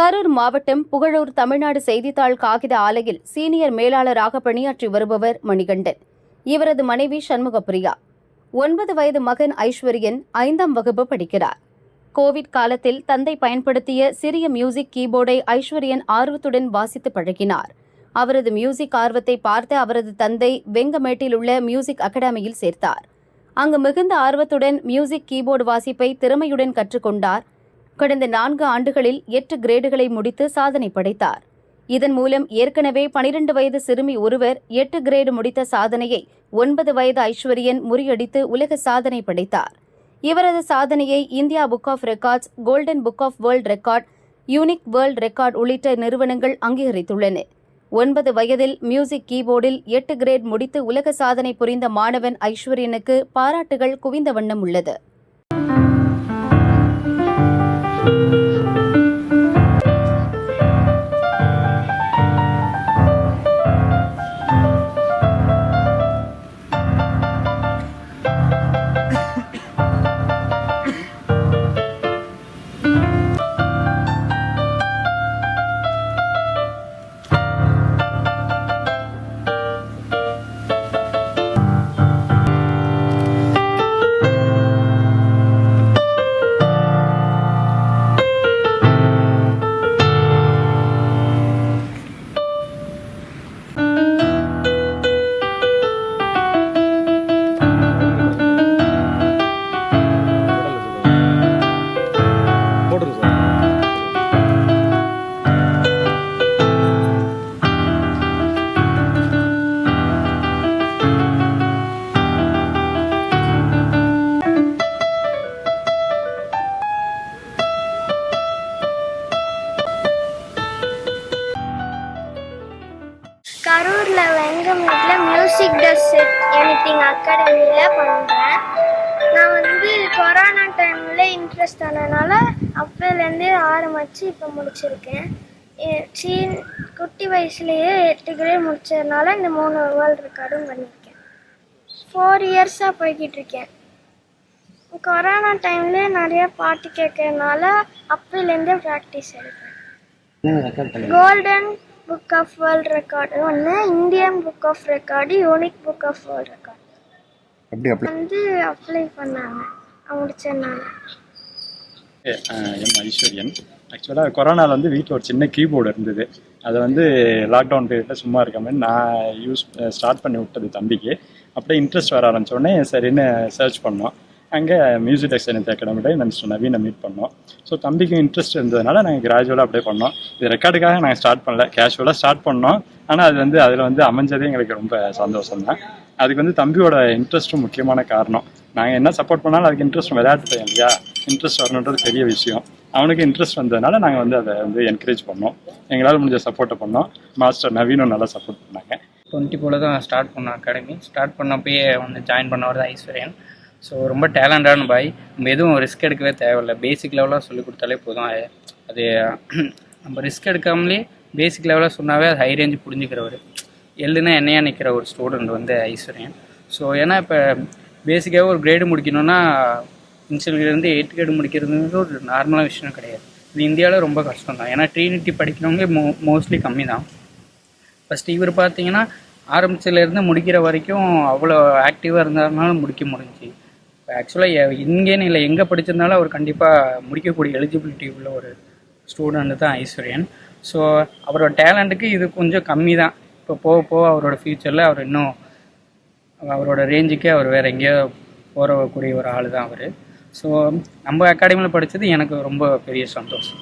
கரூர் மாவட்டம் புகழூர் தமிழ்நாடு செய்தித்தாள் காகித ஆலையில் சீனியர் மேலாளராக பணியாற்றி வருபவர் மணிகண்டன். இவரது மனைவி சண்முகப்பிரியா. ஒன்பது வயது மகன் ஐஸ்வர்யன் ஐந்தாம் வகுப்பு படிக்கிறார். கோவிட் காலத்தில் தந்தை பயன்படுத்திய சிறிய மியூசிக் கீபோர்டை ஐஸ்வர்யன் ஆர்வத்துடன் வாசித்து பழகினார். அவரது மியூசிக் ஆர்வத்தை பார்த்து அவரது தந்தை வெங்கமேட்டில் உள்ள மியூசிக் அகாடமியில் சேர்த்தார். அங்கு மிகுந்த ஆர்வத்துடன் மியூசிக் கீபோர்டு வாசிப்பை திறமையுடன் கற்றுக்கொண்டார். கடந்த நான்கு ஆண்டுகளில் எட்டு கிரேடுகளை முடித்து சாதனை படைத்தார். இதன் மூலம் ஏற்கனவே பனிரெண்டு வயது சிறுமி ஒருவர் எட்டு கிரேடு முடித்த சாதனையை ஒன்பது வயது ஐஸ்வர்யன் முறியடித்து உலக சாதனை படைத்தார். இவரது சாதனையை India book of records golden book of world record unique world record உள்ளிட்ட நிறுவனங்கள் அங்கீகரித்துள்ளன. ஒன்பது வயதில் மியூசிக் கீபோர்டில் எட்டு கிரேட் முடித்து உலக சாதனை புரிந்த மாணவன் ஐஸ்வர்யனுக்கு பாராட்டுகள் குவிந்த வண்ணம் உள்ளது. மியூசிக் டஸ் எனிதிங் அகாடமியில் பண்ணுறேன் நான் வந்து கொரோனா டைமில் இன்ட்ரெஸ்ட் ஆனதுனால அப்போலேருந்தே ஆரம்பித்து இப்போ முடிச்சிருக்கேன். சீன் குட்டி வயசுலேயே எட்டு கிரேட் முடிச்சதுனால இந்த மூணு வேர்ல்டு ரெக்கார்டும் பண்ணியிருக்கேன். ஃபோர் இயர்ஸாக போய்கிட்டு இருக்கேன் கொரோனா டைமில் நிறைய பாட்டு கேட்கறதுனால அப்போலேருந்தே ப்ராக்டிஸ் எடுப்பேன் golden book of world record ஒன்று Indian book of record unique book of world record அப்படி அப்படி வந்து அப்ளை பண்ணாங்க. முடிச்சதுனால எம் ஐஸ்வர்யன். ஆக்சுவலாக கொரோனாவில் வந்து வீட்டில் ஒரு சின்ன கீபோர்டு இருந்தது. அதை வந்து லாக்டவுன் பீரியடில் சும்மா இருக்க மாதிரி நான் யூஸ் ஸ்டார்ட் பண்ணி விட்டது தம்பிக்கு. அப்படியே இன்ட்ரெஸ்ட் வர ஆரம்பிச்ச உடனே சரின்னு சர்ச் பண்ணோம். அங்கே மியூசிக் எக்ஸலன்ஸ் அகாடமியில் மிஸ்டர் நவீனை மீட் பண்ணோம். ஸோ தம்பிக்கும் இன்ட்ரெஸ்ட் இருந்ததுனால நாங்கள் கிராஜுவலாக அப்படியே பண்ணோம். இது ரெக்கார்டுக்காக நாங்கள் ஸ்டார்ட் பண்ணல. கேஷுவலாக ஸ்டார்ட் பண்ணோம். ஆனால் அது வந்து அதில் வந்து அமைஞ்சதே எங்களுக்கு ரொம்ப சந்தோஷம் தான் அதுக்கு வந்து தம்பியோட இன்ட்ரெஸ்ட்டும் முக்கியமான காரணம். நாங்கள் என்ன சப்போர்ட் பண்ணாலும் அதுக்கு இன்ட்ரெஸ்ட் விளையாட்டு இல்லையா? இன்ட்ரெஸ்ட் வரணுன்றது பெரிய விஷயம். அவனுக்கு இன்ட்ரெஸ்ட் வந்ததுனால நாங்கள் வந்து அதை வந்து என்கரேஜ் பண்ணோம். எங்களால் முடிஞ்ச சப்போர்ட்டை பண்ணோம். மாஸ்டர் நவீனும் நல்லா சப்போர்ட் பண்ணாங்க. டுவெண்ட்டி போல் தான் ஸ்டார்ட் பண்ணோம் அகாடமி ஸ்டார்ட் பண்ணப்பயே வந்து ஜாயின் பண்ணவர் தான் ஐஸ்வர்யன். ஸோ ரொம்ப டேலண்டான பாய் நம்ம எதுவும் ரிஸ்க் எடுக்கவே தேவையில்ல. பேசிக் லெவலாக சொல்லி கொடுத்தாலே போதும். அது அது நம்ம ரிஸ்க் எடுக்காமலே பேசிக் லெவலாக சொன்னாவே அது ஹை ரேஞ்சு புரிஞ்சுக்கிறவர். எழுதுனா என்னையா நிற்கிற ஒரு ஸ்டூடெண்ட் வந்து ஐஸ்வர்யன். ஸோ ஏன்னா இப்போ பேசிக்காக ஒரு கிரேடு முடிக்கணும்னா இன்சியல்லேருந்து எயிட் கிரேடு முடிக்கிறதுங்கிறது ஒரு நார்மலான விஷயம் கிடையாது. இது இந்தியாவில் ரொம்ப கஷ்டம் தான் ஏன்னா ட்ரீனிட்டி படிக்கிறவங்க மோ மோஸ்ட்லி கம்மி தான் ஃபஸ்ட்டு இவர் பார்த்தீங்கன்னா ஆரம்பிச்சதுலேருந்து முடிக்கிற வரைக்கும் அவ்வளோ ஆக்டிவாக இருந்ததுனால முடிக்க முடிஞ்சுச்சு. ஆக்சுவலாக இங்கேன்னு இல்லை எங்கே படிச்சிருந்தாலும் அவர் கண்டிப்பாக முடிக்கக்கூடிய எலிஜிபிலிட்டி உள்ள ஒரு ஸ்டூடெண்ட் தான் ஐஸ்வர்யன். ஸோ அவரோட டேலண்ட்டுக்கு இது கொஞ்சம் கம்மி தான். இப்போ போக போக அவரோட ஃப்யூச்சரில் அவர் இன்னும் அவரோட ரேஞ்சுக்கே அவர் வேறு எங்கேயோ போகக்கூடிய ஒரு ஆள் தான் அவர். ஸோ நம்ம அகாடமியில் படித்தது எனக்கு ரொம்ப பெரிய சந்தோஷம்.